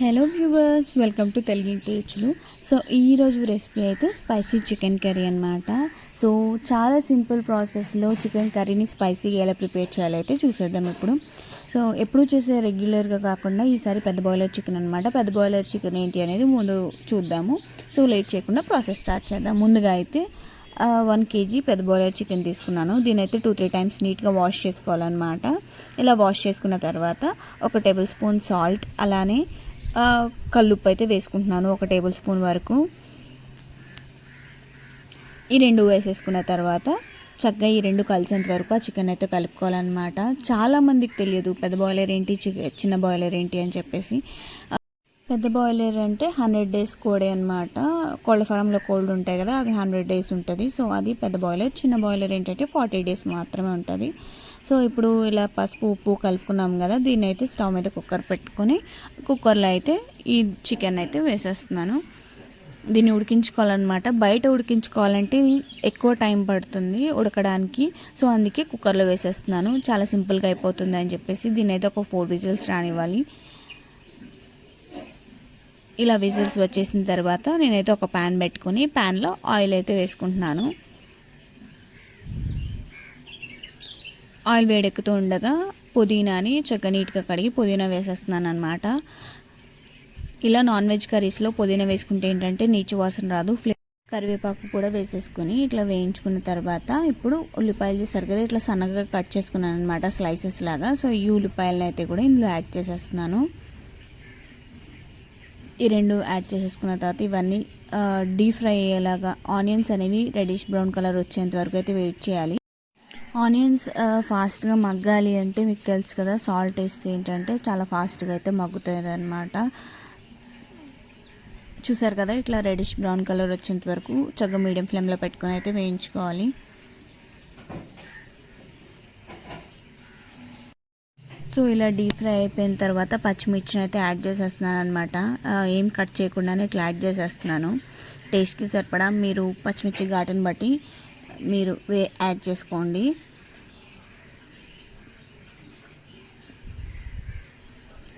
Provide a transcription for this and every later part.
Hello viewers welcome to Telugu ఇంటి so ఈరోజు recipe అయితే స్పైసీ చికెన్ కర్రీ అనమాట సో చాలా సింపుల్ ప్రాసెస్లో చికెన్ కర్రీని స్పైసీగా ఎలా ప్రిపేర్ చేయాలో అయితే చూసేద్దాం ఇప్పుడు. సో ఎప్పుడు చేసే రెగ్యులర్గా కాకుండా ఈసారి పెద్ద బాయిలర్ చికెన్ అనమాట పెద్ద బాయిలర్ చికెన్ ఏంటి అనేది ముందు చూద్దాము. సో లేట్ చేయకుండా ప్రాసెస్ స్టార్ట్ చేద్దాం. ముందుగా అయితే వన్ కేజీ పెద్ద బాయిలర్ చికెన్ తీసుకున్నాను. దీని అయితే టూ త్రీ టైమ్స్ నీట్గా వాష్ చేసుకోవాలన్నమాట. ఇలా వాష్ చేసుకున్న తర్వాత ఒక టేబుల్ స్పూన్ సాల్ట్ అలానే కల్లుప్పు అయితే వేసుకుంటున్నాను ఒక టేబుల్ స్పూన్ వరకు. ఈ రెండు వేసేసుకున్న తర్వాత చక్కగా ఈ రెండు కలిసేంత వరకు ఆ చికెన్ అయితే కలుపుకోవాలన్నమాట. చాలామందికి తెలియదు పెద్ద బాయిలర్ ఏంటి చిన్న బాయిలర్ ఏంటి అని చెప్పేసి. పెద్ద బాయిలర్ అంటే హండ్రెడ్ డేస్ కోడే అనమాట కోళ్ళ ఫారంలో కోల్డ్ ఉంటాయి కదా అవి హండ్రెడ్ డేస్ ఉంటుంది. సో అది పెద్ద బాయిలర్ చిన్న బాయిలర్ ఏంటంటే ఫార్టీ డేస్ మాత్రమే ఉంటుంది. సో ఇప్పుడు ఇలా పసుపు ఉప్పు కలుపుకున్నాం కదా దీన్ని అయితే స్టవ్ మీద కుక్కర్ పెట్టుకొని కుక్కర్లో అయితే ఈ చికెన్ అయితే వేసేస్తున్నాను. దీన్ని ఉడికించుకోవాలన్నమాట. బయట ఉడికించుకోవాలంటే ఎక్కువ టైం పడుతుంది ఉడకడానికి. సో అందుకే కుక్కర్లో వేసేస్తున్నాను. చాలా సింపుల్గా అయిపోతుంది అని చెప్పేసి దీన్ని అయితే ఒక ఫోర్ విజిల్స్ రానివ్వాలి. ఇలా విజిల్స్ వచ్చేసిన తర్వాత నేనైతే ఒక ప్యాన్ పెట్టుకొని ప్యాన్లో ఆయిల్ అయితే వేసుకుంటున్నాను. ఆయిల్ వేడెక్కుతూ ఉండగా పుదీనాని చక్కగా నీట్గా కడిగి పుదీనా వేసేస్తున్నాను అనమాట ఇలా నాన్ వెజ్ కర్రీస్లో పుదీనా వేసుకుంటే ఏంటంటే నీచు వాసన రాదు. ఫ్లే కరివేపాకు కూడా వేసేసుకుని ఇట్లా వేయించుకున్న తర్వాత ఇప్పుడు ఉల్లిపాయలు చేశారు కదా ఇట్లా సన్నగా కట్ చేసుకున్నాను అనమాట స్లైసెస్ లాగా. సో ఈ ఉల్లిపాయలను అయితే కూడా ఇందులో యాడ్ చేసేస్తున్నాను. ఈ రెండు యాడ్ చేసేసుకున్న తర్వాత ఇవన్నీ డీప్ ఫ్రై అయ్యేలాగా ఆనియన్స్ అనేవి రెడిష్ బ్రౌన్ కలర్ వచ్చేంత వరకు అయితే వెయిట్ చేయాలి. ఆనియన్స్ ఫాస్ట్గా మగ్గాలి అంటే మీకు తెలుసు కదా సాల్ట్ వేస్తే ఏంటంటే చాలా ఫాస్ట్గా అయితే మగ్గుతుంది అనమాట చూసారు కదా ఇట్లా రెడిష్ బ్రౌన్ కలర్ వచ్చేంత వరకు చక్కగా మీడియం ఫ్లేమ్లో పెట్టుకొని అయితే వేయించుకోవాలి. సో ఇలా డీప్ ఫ్రై అయిపోయిన తర్వాత పచ్చిమిర్చిని అయితే యాడ్ చేసేస్తున్నాను అనమాట ఏం కట్ చేయకుండానే ఇట్లా యాడ్ చేసేస్తున్నాను. టేస్ట్కి సరిపడా మీరు పచ్చిమిర్చి ఘాటుని బట్టి మీరు వే యాడ్ చేసుకోండి.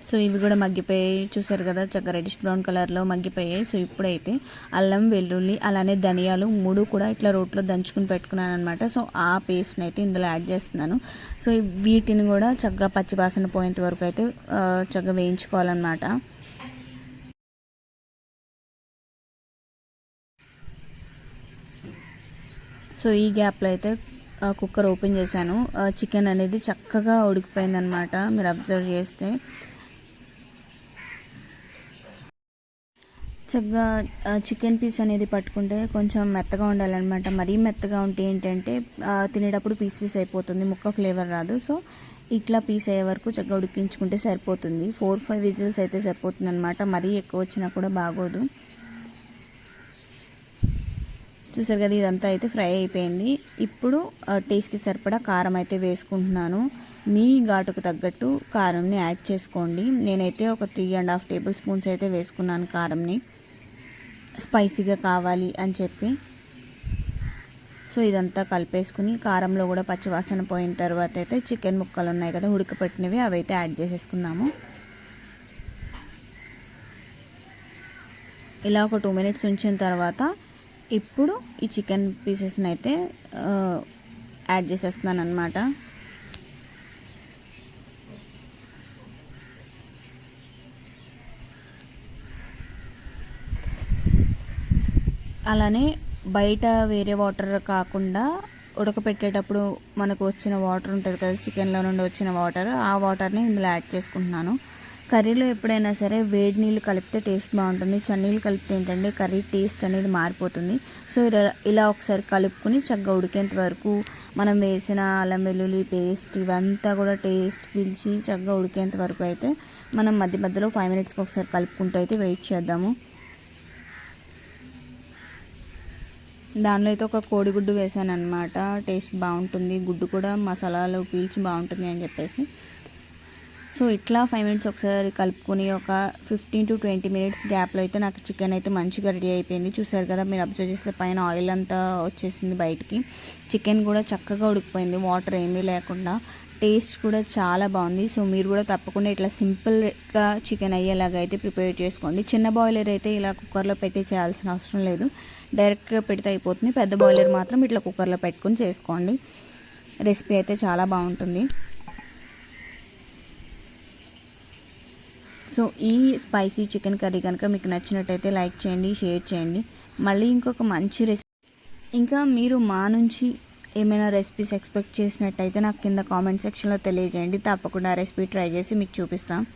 సో ఇవి కూడా మగ్గిపోయాయి. చూసారు కదా చక్కగా రెడిష్ బ్రౌన్ కలర్లో మగ్గిపోయాయి. సో ఇప్పుడైతే అల్లం వెల్లుల్లి అలానే ధనియాలు మూడు కూడా ఇట్లా రోట్లో దంచుకుని పెట్టుకున్నాను అనమాట సో ఆ పేస్ట్ని అయితే ఇందులో యాడ్ చేస్తున్నాను. సో వీటిని కూడా చక్కగా పచ్చివాసన పోయేంత వరకు అయితే చక్కగా వేయించుకోవాలన్నమాట. సో ఈ గ్యాప్లో అయితే కుక్కర్ ఓపెన్ చేశాను. చికెన్ అనేది చక్కగా ఉడికిపోయిందనమాట మీరు అబ్జర్వ్ చేస్తే. చక్కగా చికెన్ పీస్ అనేది పట్టుకుంటే కొంచెం మెత్తగా ఉండాలన్నమాట. మరీ మెత్తగా ఉంటే ఏంటంటే తినేటప్పుడు పీస్ పీస్ అయిపోతుంది ముక్క ఫ్లేవర్ రాదు. సో ఇట్లా పీస్ అయ్యే వరకు చక్కగా ఉడికించుకుంటే సరిపోతుంది. ఫోర్ ఫైవ్ విజిల్స్ అయితే సరిపోతుంది అనమాట మరీ ఎక్కువ వచ్చినా కూడా బాగోదు. చూసారు కదా ఇదంతా అయితే ఫ్రై అయిపోయింది. ఇప్పుడు టేస్ట్కి సరిపడా కారం అయితే వేసుకుంటున్నాను. మీ ఘాటుకు తగ్గట్టు కారంని యాడ్ చేసుకోండి. నేనైతే ఒక three and half tablespoons అయితే వేసుకున్నాను కారంని. స్పైసీగా కావాలి అని చెప్పి. సో ఇదంతా కలిపేసుకుని కారంలో కూడా పచ్చివాసన పోయిన తర్వాత అయితే చికెన్ ముక్కలు ఉన్నాయి కదా ఉడకపెట్టినవి అవి అయితే యాడ్ చేసేసుకుందాము. ఇలా ఒక టూ మినిట్స్ ఉంచిన తర్వాత ఇప్పుడు ఈ చికెన్ పీసెస్ని అయితే యాడ్ చేసేస్తున్నాను అనమాట అలానే బయట వేరే వాటర్ కాకుండా ఉడకపెట్టేటప్పుడు మనకు వచ్చిన వాటర్ ఉంటుంది కదా చికెన్లో నుండి వచ్చిన వాటర్ ఆ వాటర్ని ఇందులో యాడ్ చేసుకుంటున్నాను. కర్రీలో ఎప్పుడైనా సరే వేడి నీళ్ళు కలిపితే టేస్ట్ బాగుంటుంది. చన్నీళ్ళు కలిపితే ఏంటంటే కర్రీ టేస్ట్ అనేది మారిపోతుంది. సో ఇలా ఇలా ఒకసారి కలుపుకుని చక్కగా ఉడికేంత వరకు మనం వేసిన అల్లం వెల్లుల్లి పేస్ట్ ఇవంతా కూడా టేస్ట్ పిలిచి చక్కగా ఉడికేంత వరకు అయితే మనం మధ్య మధ్యలో ఫైవ్ మినిట్స్కి ఒకసారి కలుపుకుంటూ అయితే వెయిట్ చేద్దాము. దానిలో అయితే ఒక కోడిగుడ్డు వేసాను అనమాట టేస్ట్ బాగుంటుంది. గుడ్డు కూడా మసాలాలు పీల్చి బాగుంటుంది అని చెప్పేసి. సో ఇట్లా ఫైవ్ మినిట్స్ ఒకసారి కలుపుకొని ఒక ఫిఫ్టీన్ టు ట్వంటీ మినిట్స్ గ్యాప్లో అయితే నాకు చికెన్ అయితే మంచిగా రెడీ అయిపోయింది. చూసారు కదా మీరు అబ్జర్వ్ చేస్తే పైన ఆయిల్ అంతా వచ్చేసింది బయటికి. చికెన్ కూడా చక్కగా ఉడికిపోయింది. వాటర్ ఏమీ లేకుండా. టేస్ట్ కూడా చాలా బాగుంది. సో మీరు కూడా తప్పకుండా ఇట్లా సింపుల్గా చికెన్ అయ్యేలాగా అయితే ప్రిపేర్ చేసుకోండి. చిన్న బాయిలర్ అయితే ఇలా కుక్కర్లో పెట్టి చేయాల్సిన అవసరం లేదు. డైరెక్ట్గా పెడితే అయిపోతుంది. పెద్ద బాయిలర్ మాత్రం ఇట్లా కుక్కర్లో పెట్టుకొని చేసుకోండి. రెసిపీ అయితే చాలా బాగుంటుంది. సో ఈ స్పైసీ చికెన్ కర్రీ కనుక మీకు నచ్చినట్టయితే లైక్ చేయండి షేర్ చేయండి. మళ్ళీ ఇంకొక మంచి రెసిపీ. ఇంకా మీరు మా నుంచి ఏమైనా రెసిపీస్ ఎక్స్పెక్ట్ చేసినట్టయితే నాకు కింద కామెంట్ సెక్షన్లో తెలియజేయండి. తప్పకుండా రెసిపీ ట్రై చేసి మీకు చూపిస్తాం.